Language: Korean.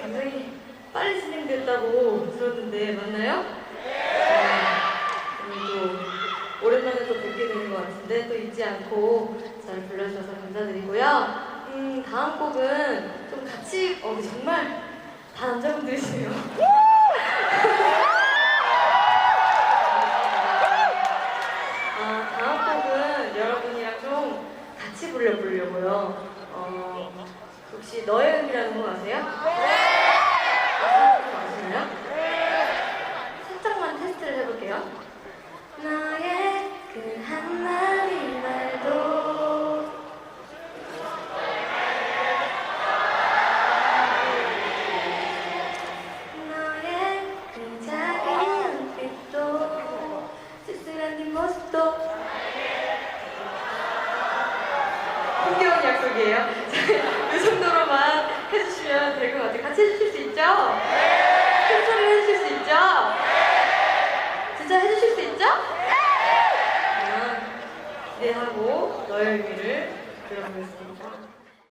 굉장히 빨리 진행됐다고 들었는데 맞나요? 네. 오늘 또 오랜만에 또 뵙게 되는 것 같은데 또 잊지 않고 잘 불러주셔서 감사드리고요. 음, 다음 곡은 좀 같이 어 정말 다 남자분들이세요. 아, 다음 곡은 여러분이랑 좀 같이 불러보려고요. 어, 혹시 너의 의미라는 곡 아세요? 네! 아시나요? 살짝만 테스트를 해볼게요. 너의 그 한마디 말도 너의 그 작은 눈빛도 쓸쓸한 네 모습도 흥겨운 약속이에요. 이 정도로만 해주시면 될 것 같아요. 같이 해주실 수 있죠? 큰 소리 해주실 수 있죠? 진짜 해주실 수 있죠? 그러면 기대하고 너의 의미를 들어보겠습니다.